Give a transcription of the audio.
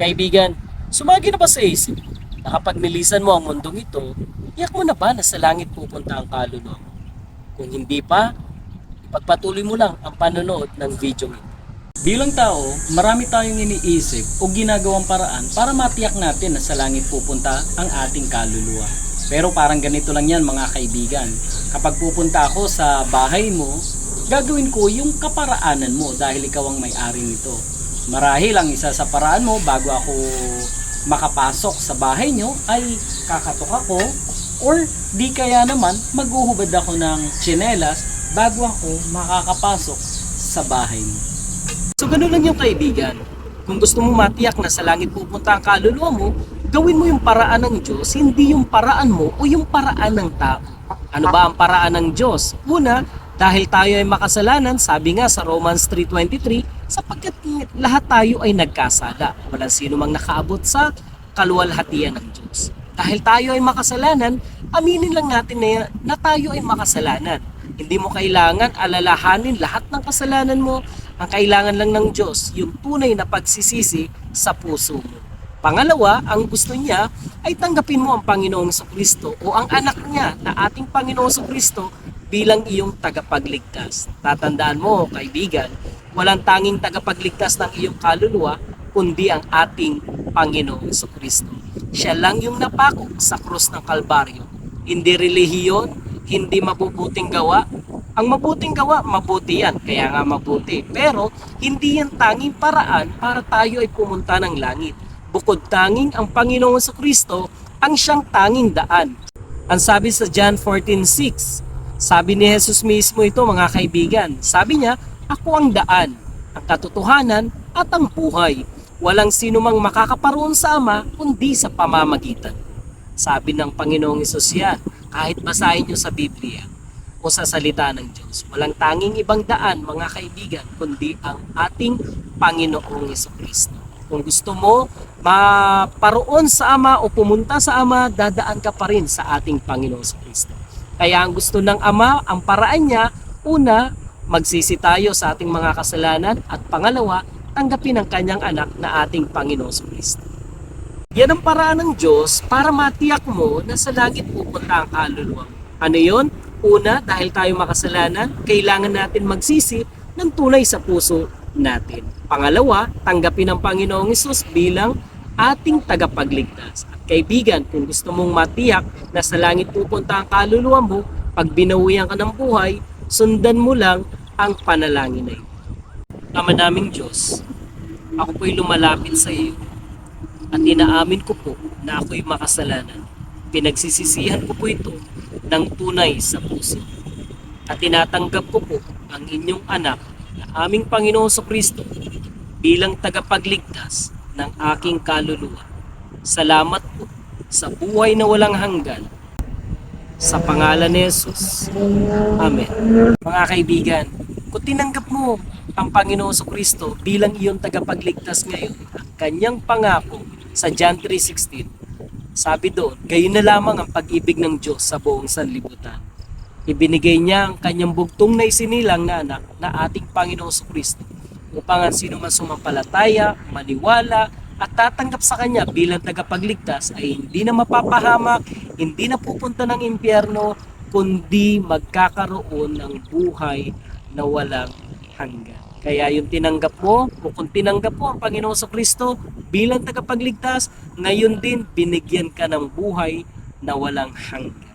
Kaibigan, sumagi na ba sa isip? Na kapag nilisan mo ang mundong ito, iyak mo na ba na sa langit pupunta ang kaluluwa mo? Kung hindi pa, ipagpatuloy mo lang ang panonood ng video ito. Bilang tao, marami tayong iniisip o ginagawang paraan para matiyak natin na sa langit pupunta ang ating kaluluwa. Pero parang ganito lang yan mga kaibigan. Kapag pupunta ako sa bahay mo, gagawin ko yung kaparaanan mo dahil ikaw ang may-ari nito. Marahil ang isa sa paraan mo bago ako makapasok sa bahay nyo ay kakatok ako or di kaya naman maghuhubad ako ng tsinelas bago ako makakapasok sa bahay mo. So ganun lang yung kaibigan. Kung gusto mo matiyak na sa langit pupunta ang kaluluwa mo, gawin mo yung paraan ng Diyos, hindi yung paraan mo o yung paraan ng tao. Ano ba ang paraan ng Diyos? Una, dahil tayo ay makasalanan, sabi nga sa Romans 3.23, sapagkat lahat tayo ay nagkasala. Walang sino mang nakaabot sa kaluwalhatian ng Diyos. Dahil tayo ay makasalanan, aminin lang natin na, na tayo ay makasalanan. Hindi mo kailangan alalahanin lahat ng kasalanan mo. Ang kailangan lang ng Diyos, yung tunay na pagsisisi sa puso mo. Pangalawa, ang gusto niya ay tanggapin mo ang Panginoong Kristo o ang anak niya na ating Panginoong Kristo bilang iyong tagapagligtas. Tatandaan mo, kaibigan, walang tanging tagapagligtas ng iyong kaluluwa kundi ang ating Panginoong Kristo. Siya lang yung napako sa krus ng Kalbaryo. Hindi relihiyon, hindi mabubuting gawa. Ang mabuting gawa, mabuti yan. Kaya nga mabuti. Pero hindi yan tanging paraan para tayo ay pumunta ng langit. Bukod tanging ang Panginoon sa Kristo ang siyang tanging daan. Ang sabi sa John 14.6, sabi ni Jesus mismo ito mga kaibigan. Sabi niya, ako ang daan, ang katotohanan at ang buhay. Walang sino mang makakaparoon sa Ama kundi sa pamamagitan. Sabi ng Panginoong Isus yan, kahit basahin nyo sa Biblia o sa salita ng Diyos. Walang tanging ibang daan mga kaibigan kundi ang ating Panginoong Iso Kristo. Kung gusto mo maparoon sa Ama o pumunta sa Ama, dadaan ka pa rin sa ating Panginoong Iso Kristo. Kaya ang gusto ng Ama, ang paraan niya, una, magsisi tayo sa ating mga kasalanan at pangalawa, tanggapin ang kanyang anak na ating Panginoong Iso Kristo. Yan ang paraan ng Diyos para matiyak mo na sa langit pupunta ang kaluluwa. Ano yon? Una, dahil tayo makasalanan, kailangan natin magsisi ng tunay sa puso natin. Pangalawa, tanggapin ang Panginoong Isus bilang ating tagapagligtas. At kaibigan, kung gusto mong matiyak na sa langit pupunta ang kaluluwa mo, pag binawian ka ng buhay, sundan mo lang ang panalangin na ito. Ama naming Diyos, ako po'y lumalapit sa iyo at inaamin ko po na ako'y makasalanan. Pinagsisisihan ko po ito ng tunay sa puso. At tinatanggap ko po ang inyong anak na aming Panginoon sa Kristo bilang tagapagligtas ng aking kaluluwa. Salamat po sa buhay na walang hanggan. Sa pangalan ni Jesus. Amen. Mga kaibigan, kung tinanggap mo ang Panginoon sa Kristo bilang iyong tagapagligtas ngayon, ang kanyang pangako sa John 3.16, sabi doon, gayon na lamang ang pag-ibig ng Diyos sa buong sanlibutan. Ibinigay niya ang kanyang bugtong na isinilang na anak na ating Panginoon sa Kristo upang ang sino man sumampalataya, maniwala, at tatanggap sa Kanya bilang tagapagligtas ay hindi na mapapahamak, hindi na pupunta ng impyerno, kundi magkakaroon ng buhay na walang hanggan. Kaya yung tinanggap mo, o kung tinanggap mo ang Panginoon sa Kristo bilang tagapagligtas, ngayon din binigyan ka ng buhay na walang hanggan.